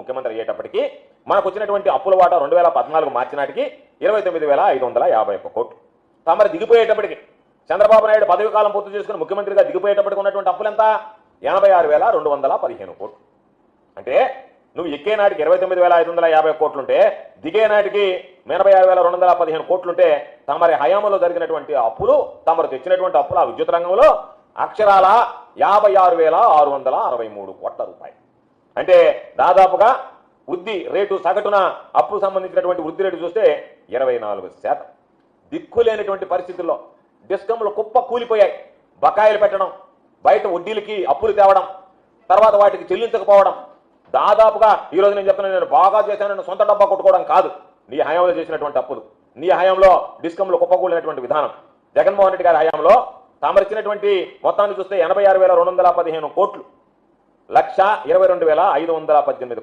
ముఖ్యమంత్రి అయ్యేటప్పటికి మనకు వచ్చినటువంటి అప్పుల వాటా రెండు వేల పద్నాలుగు మార్చి నాటికి ఇరవై తొమ్మిది వేల ఐదు వందల యాభై ఒక్క కోట్లు. తమరు దిగిపోయేటప్పటికి చంద్రబాబు నాయుడు పదవి కాలం పూర్తి చేసుకుని ముఖ్యమంత్రిగా దిగిపోయేటప్పటికి ఉన్నటువంటి అప్పులు ఎంత? ఎనభై ఆరు వేల రెండు వందల పదిహేను కోట్లు. అంటే నువ్వు ఎక్కే నాటికి ఇరవై తొమ్మిది వేల ఐదు వందల యాభై కోట్లుంటే దిగే నాటికి ఎనభై ఆరు వేల రెండు వందల పదిహేను కోట్లుంటే తమరి హయాంలో జరిగినటువంటి అప్పులు తమరు తెచ్చినటువంటి అప్పులు ఆ విద్యుత్ రంగంలో అక్షరాల యాభై ఆరు వేల ఆరు వందల అరవై మూడు కోట్ల రూపాయలు. అంటే దాదాపుగా వృద్ధి రేటు సగటున అప్పుకు సంబంధించినటువంటి వృద్ధి రేటు చూస్తే ఇరవై నాలుగు శాతం. దిక్కులేనటువంటి పరిస్థితుల్లో డిస్కంలు కుప్ప కూలిపోయాయి. బకాయిలు పెట్టడం బయట వడ్డీలకి అప్పులు తేవడం తర్వాత వాటికి చెల్లించకపోవడం. దాదాపుగా ఈ రోజు నేను చెప్తున్నాను నేను బాగా చేశాను నేను సొంత డబ్బా కొట్టుకోవడం కాదు. నీ హయాంలో చేసినటువంటి అప్పులు. నీ హయాంలో కుప్ప కుప్పకూలినటువంటి విధానం. జగన్మోహన్ రెడ్డి గారి హయాంలో తామరిచ్చినటువంటి మొత్తాన్ని చూస్తే ఎనభై ఆరు వేల రెండు వందల పదిహేను కోట్లు. లక్ష ఇరవై రెండు వేల ఐదు వందల పద్దెనిమిది